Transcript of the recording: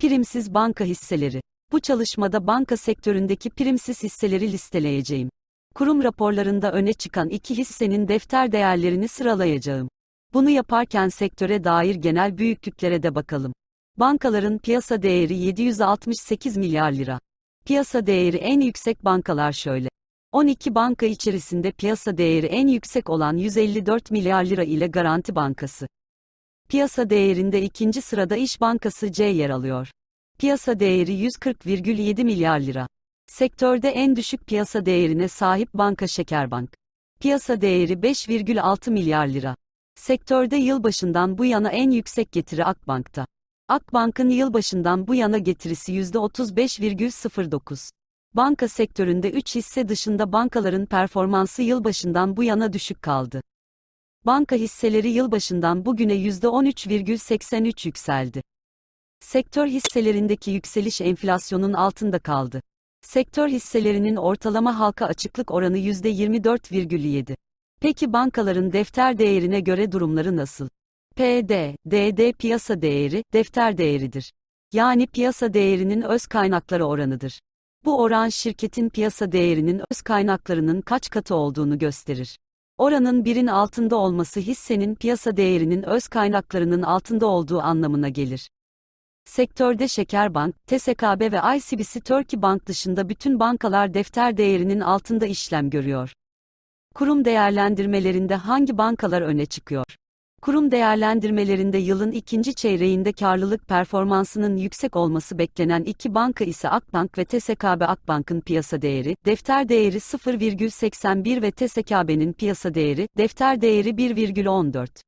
Primsiz banka hisseleri. Bu çalışmada banka sektöründeki primsiz hisseleri listeleyeceğim. Kurum raporlarında öne çıkan iki hissenin defter değerlerini sıralayacağım. Bunu yaparken sektöre dair genel büyüklüklere de bakalım. Bankaların piyasa değeri 768 milyar lira. Piyasa değeri en yüksek bankalar şöyle. 12 banka içerisinde piyasa değeri en yüksek olan 154 milyar lira ile Garanti Bankası. Piyasa değerinde ikinci sırada İş Bankası C yer alıyor. Piyasa değeri 140,7 milyar lira. Sektörde en düşük piyasa değerine sahip banka Şekerbank. Piyasa değeri 5,6 milyar lira. Sektörde yılbaşından bu yana en yüksek getiri Akbank'ta. Akbank'ın yılbaşından bu yana getirisi %35,09. Banka sektöründe 3 hisse dışında bankaların performansı yılbaşından bu yana düşük kaldı. Banka hisseleri yılbaşından bugüne %13,83 yükseldi. Sektör hisselerindeki yükseliş enflasyonun altında kaldı. Sektör hisselerinin ortalama halka açıklık oranı %24,7. Peki bankaların defter değerine göre durumları nasıl? PD, DD piyasa değeri, defter değeridir. Yani piyasa değerinin öz kaynakları oranıdır. Bu oran şirketin piyasa değerinin öz kaynaklarının kaç katı olduğunu gösterir. Oranın birin altında olması hissenin piyasa değerinin öz kaynaklarının altında olduğu anlamına gelir. Sektörde Şekerbank, TSKB ve ICBC Turkey Bank dışında bütün bankalar defter değerinin altında işlem görüyor. Kurum değerlendirmelerinde hangi bankalar öne çıkıyor? Kurum değerlendirmelerinde yılın ikinci çeyreğinde karlılık performansının yüksek olması beklenen iki banka ise Akbank ve TSKB Akbank'ın piyasa değeri, defter değeri 0,81 ve TSKB'nin piyasa değeri, defter değeri 1,14.